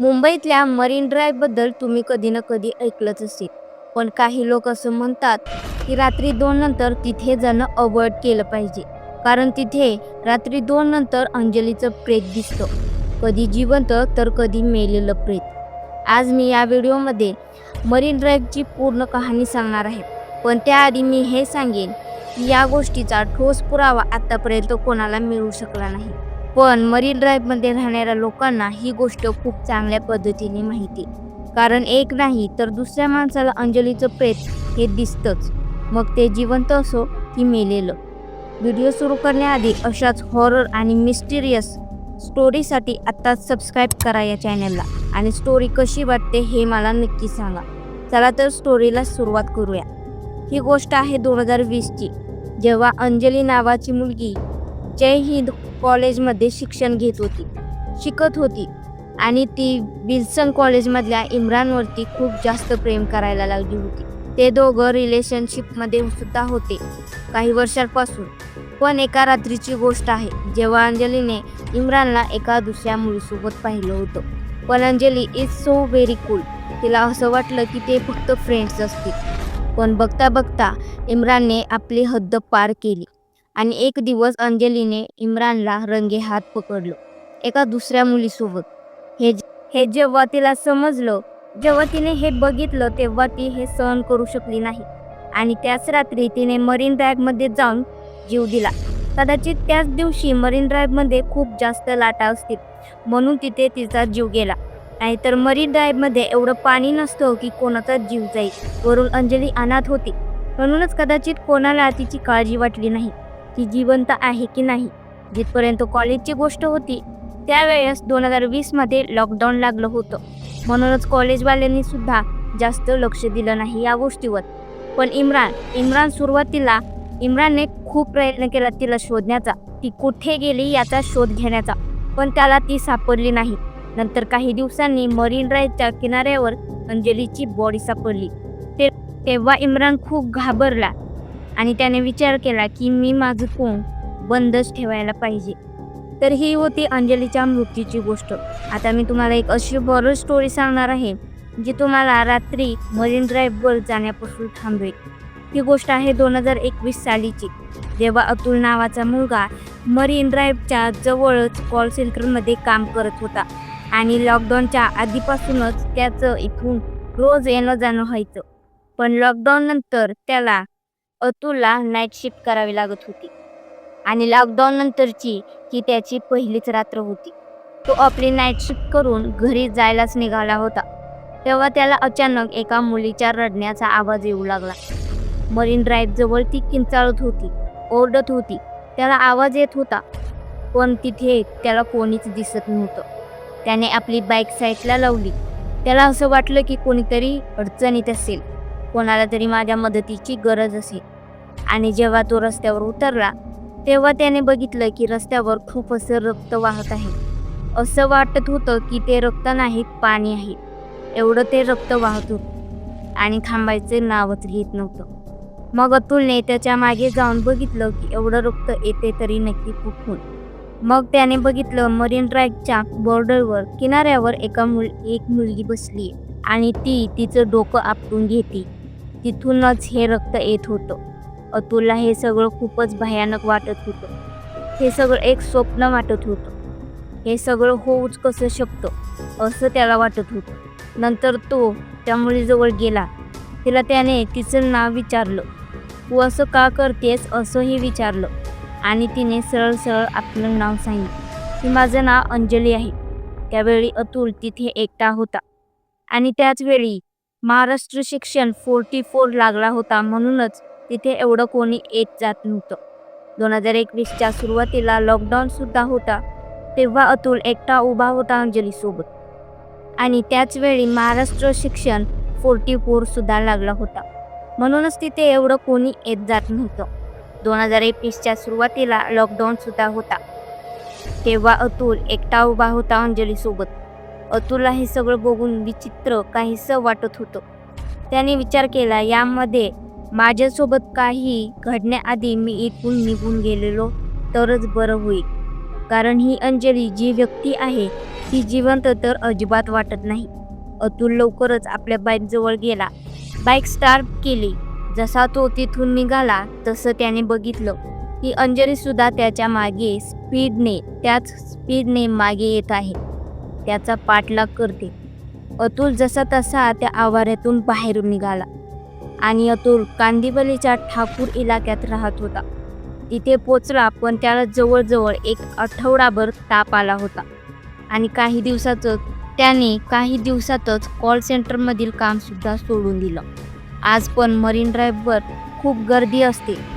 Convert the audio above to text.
मुंबईतल्या मरीन ड्राईव्हबद्दल तुम्ही कधी ना कधी ऐकलंच असेल. पण काही लोक असं म्हणतात की रात्री दोन नंतर तिथे जाणं अवॉइड केलं पाहिजे. कारण तिथे रात्री दोन नंतर अंजलीचं प्रेत दिसतं. कधी जिवंत तर कधी मेलेलं प्रेत. आज मी या व्हिडिओमध्ये मरीन ड्राईव्हची पूर्ण कहाणी सांगणार आहे. पण त्याआधी मी हे सांगेन की या गोष्टीचा ठोस पुरावा आतापर्यंत कोणाला मिळू शकला नाही. पण मरीन ड्राईव्हमध्ये राहणाऱ्या लोकांना ही गोष्ट खूप चांगल्या पद्धतीने माहिती. कारण एक नाही तर दुसऱ्या माणसाला अंजलीचं प्रेत हे दिसतंच. मग ते जिवंत असो की मेलेलं. व्हिडिओ सुरू करण्याआधी अशाच हॉरर आणि मिस्टिरियस स्टोरीसाठी आत्ताच सबस्क्राईब करा या चॅनलला आणि स्टोरी कशी वाटते हे मला नक्की सांगा. चला तर स्टोरीला सुरुवात करूया. ही गोष्ट आहे दोन हजार वीसची. जेव्हा अंजली नावाची मुलगी जय हिंद कॉलेजमध्ये शिक्षण घेत होती. शिकत होती आणि ती विल्सन कॉलेजमधल्या इम्रानवरती खूप जास्त प्रेम करायला लागली होती. ते दोघं रिलेशनशिपमध्ये सुद्धा होते काही वर्षांपासून. पण एका रात्रीची गोष्ट आहे जेव्हा अंजलीने इम्रानला एका दुसऱ्या मुलीसोबत पाहिलं होतं. पण Anjali is so very cool तिला असं वाटलं की ते फक्त फ्रेंड्स असतील. पण बघता बघता इम्रानने आपली हद्द पार केली. आणि एक दिवस अंजलीने इम्रानला रंगे हात पकडलो एका दुसऱ्या मुलीसोबत. हे हे जेव्हा तिला समजलं जेव्हा तिने हे बघितलं तेव्हा ती हे सहन करू शकली नाही. आणि त्याच रात्री तिने मरीन ड्राईव्हमध्ये जाऊन जीव दिला. कदाचित त्याच दिवशी मरीन ड्राईव्हमध्ये खूप जास्त लाटा असतील म्हणून तिथे तिचा जीव गेला. नाहीतर मरीन ड्राईव्हमध्ये एवढं पाणी नसतं की कोणाचा जीव जाईल वरून अंजली अनाथ होती. म्हणूनच कदाचित कोणाला तिची काळजी वाटली नाही. ती जिवंत आहे की नाही. जिथपर्यंत कॉलेजची गोष्ट होती त्यावेळेस दोन हजार वीसमध्ये लॉकडाऊन लागलं होतं. म्हणूनच कॉलेजवाल्यांनी सुद्धा जास्त लक्ष दिलं नाही या गोष्टीवर. पण इम्रान इम्रान सुरुवातीला इम्रानने खूप प्रयत्न केला तिला शोधण्याचा. ती कुठे गेली याचा शोध घेण्याचा. पण त्याला ती सापडली नाही. नंतर काही दिवसांनी मरीन ड्राईव्हच्या किनाऱ्यावर अंजलीची बॉडी सापडली. ते तेव्हा इम्रान खूप घाबरला. आणि त्याने विचार केला की मी माझं तोंड बंदच ठेवायला पाहिजे. तर ही होती अंजलीच्या मृत्यूची गोष्ट. आता मी तुम्हाला एक अशी बरं स्टोरी सांगणार आहे जी तुम्हाला रात्री मरीन ड्राईव्हवर जाण्यापासून थांबवेल. ही गोष्ट आहे दोन हजार एकवीस सालीची. जेव्हा अतुल नावाचा मुलगा मरीन ड्राईव्हच्या जवळच कॉल सेंटरमध्ये काम करत होता. आणि लॉकडाऊनच्या आधीपासूनच त्याचं इथून रोज येणं जाणं व्हायचं. पण लॉकडाऊन नंतर त्याला अतुलला नाईट शिफ्ट करावी लागत होती. आणि लॉकडाऊन नंतरची ही त्याची पहिलीच रात्र होती. तो आपली नाईट शिफ्ट करून घरी जायलाच निघाला होता. तेव्हा त्याला अचानक एका मुलीच्या रडण्याचा आवाज येऊ लागला. मरीन ड्राईव्ह जवळ ती किंचाळत होती ओरडत होती. त्याला आवाज येत होता पण तिथे त्याला कोणीच दिसत नव्हतं. त्याने आपली बाईक साईडला लावली. त्याला असं वाटलं की कोणीतरी अडचणीत असेल. कोणाला तरी माझ्या मदतीची गरज असेल. आणि जेव्हा तो रस्त्यावर उतरला तेव्हा त्याने बघितलं की रस्त्यावर खूप असं रक्त वाहत आहे. असं वाटत होतं की ते रक्त नाहीत पाणी आहे. एवढं ते रक्त वाहत होतं. आणि थांबायचे नावच घेत नव्हतं. मग अतुलने त्याच्यामागे जाऊन बघितलं की एवढं रक्त येते तरी नक्की कुठून. मग त्याने बघितलं मरीन ड्राईव्हच्या बॉर्डरवर किनाऱ्यावर एका मुल एक मुलगी बसली आणि ती तिचं डोकं आपटून घेते. तिथूनच हे रक्त येत होतं. अतुलला हे सगळं खूपच भयानक वाटत होतं. हे सगळं एक स्वप्न वाटत होतं. हे सगळं होऊच कसं शकतं असं त्याला वाटत होतं. नंतर तो त्या मुलीजवळ गेला. तिला त्याने तिचं नाव विचारलं. तू असं का करतेस असंही विचारलं. आणि तिने सरळ सरळ आपलं नाव सांगितलं. की माझं नाव अंजली आहे. त्यावेळी अतुल तिथे एकटा होता. आणि त्याचवेळी महाराष्ट्र शिक्षण फोर्टी फोर लागला होता म्हणूनच तिथे एवढं कोणी येत जात नव्हतं. दोन हजार एकवीसच्या सुरुवातीला लॉकडाऊनसुद्धा होता तेव्हा अतुल एकटा उभा होता अंजलीसोबत. आणि त्याचवेळी महाराष्ट्र शिक्षण फोर्टी फोरसुद्धा लागला होता. म्हणूनच तिथे एवढं कोणी येत जात नव्हतं. दोन हजार एकवीसच्या सुरुवातीला लॉकडाऊनसुद्धा होता. तेव्हा अतुल एकटा उभा होता अंजलीसोबत. अतुलला हे सगळं बघून विचित्र काहीसं वाटत होतं. त्याने विचार केला यामध्ये माझ्यासोबत काही घडण्याआधी मी इथून निघून गेलेलो तरच बरं होईल. कारण ही अंजली जी व्यक्ती आहे ती जिवंत तर अजिबात वाटत नाही. अतुल लवकरच आपल्या बाईकजवळ गेला. बाईक स्टार्ट केली. जसा तो तिथून निघाला तसं त्याने बघितलं की अंजलीसुद्धा त्याच्यामागे स्पीडने त्याच स्पीडने मागे येत आहे. त्याचा पाठलाग करते. अतुल जसा तसा त्या आवाऱ्यातून बाहेर निघाला आणि अतुल कांदिवलीच्या ठाकूर इलाक्यात राहत होता. तिथे पोचला पण त्याला जवळजवळ एक आठवडाभर ताप आला होता आणि काही दिवसातच त्याने काही दिवसातच कॉल सेंटरमधील कामसुद्धा सोडून दिलं. आज पण मरीन ड्राईव्हवर खूप गर्दी असते.